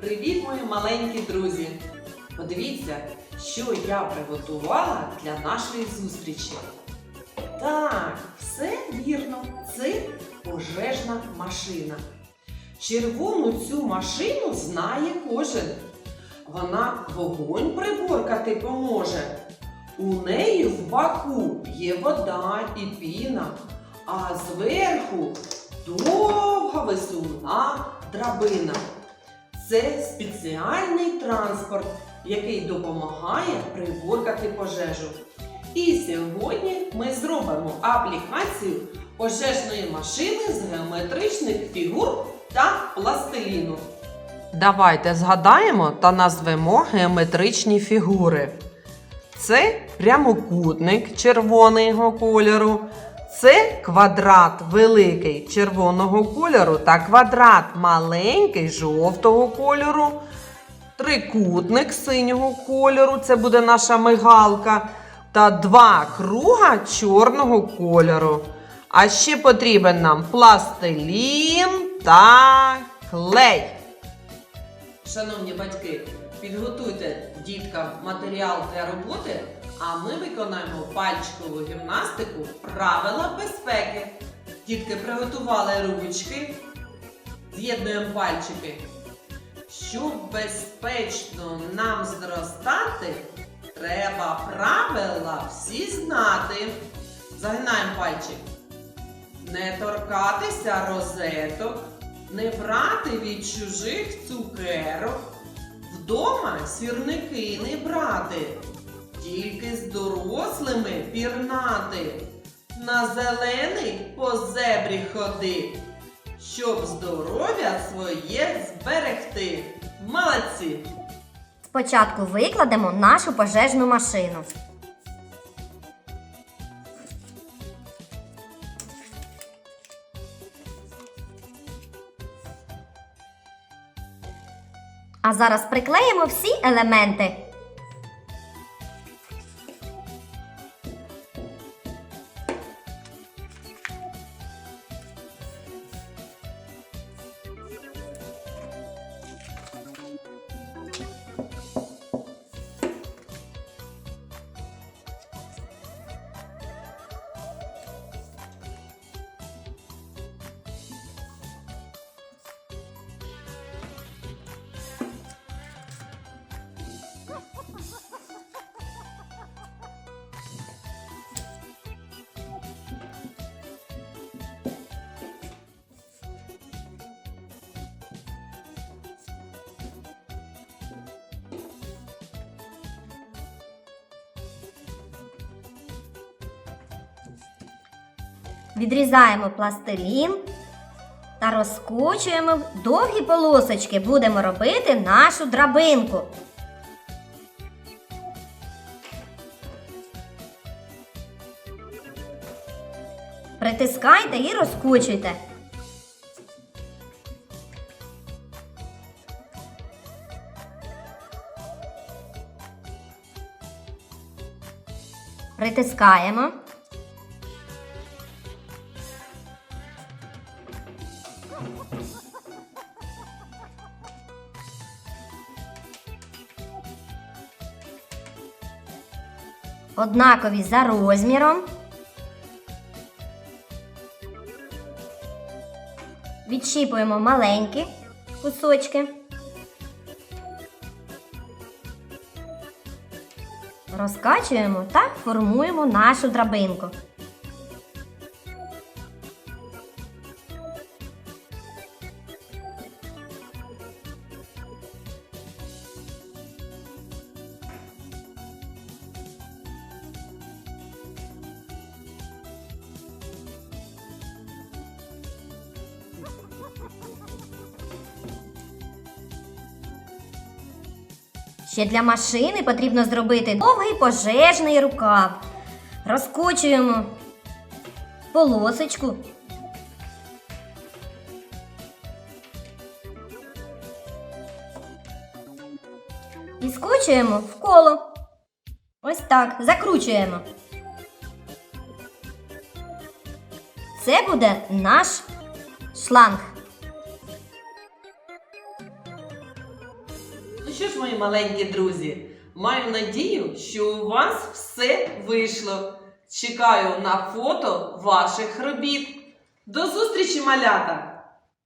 Привіт, мої маленькі друзі! Подивіться, що я приготувала для нашої зустрічі. Так, все вірно, це пожежна машина. Червону цю машину знає кожен. Вона вогонь приборкати поможе. У неї в баку є вода і піна, а зверху довга висувна драбина. Це спеціальний транспорт, який допомагає приборкати пожежу. І сьогодні ми зробимо аплікацію пожежної машини з геометричних фігур та пластиліну. Давайте згадаємо та назвемо геометричні фігури. Це прямокутник червоного кольору. Це квадрат великий червоного кольору та квадрат маленький жовтого кольору. Трикутник синього кольору це буде наша мигалка. Та два круга чорного кольору. А ще потрібен нам пластилін та клей. Шановні батьки, підготуйте діткам матеріал для роботи, а ми виконаємо пальчикову гімнастику правила безпеки. Дітки приготували ручки, з'єднуємо пальчики. Щоб безпечно нам зростати, треба правила всі знати. Загинаємо пальчик. Не торкатися розеток, не брати від чужих цукерок, вдома сірники не брати, тільки з дорослими пірнати, на зелений по зебрі ходи, щоб здоров'я своє зберегти. Молодці! Спочатку викладемо нашу пожежну машину. А зараз приклеїмо всі елементи. Відрізаємо пластилін та розкочуємо довгі полосочки. Будемо робити нашу драбинку. Притискайте і розкочуйте. Притискаємо. Однакові за розміром. Відщіпуємо маленькі кусочки. Розкачуємо та формуємо нашу драбинку. Ще для машини потрібно зробити довгий пожежний рукав. Розкочуємо полосочку. І скочуємо в коло. Ось так, закручуємо. Це буде наш шланг. Маленькі друзі, маю надію, що у вас все вийшло. Чекаю на фото ваших робіт. До зустрічі, малята!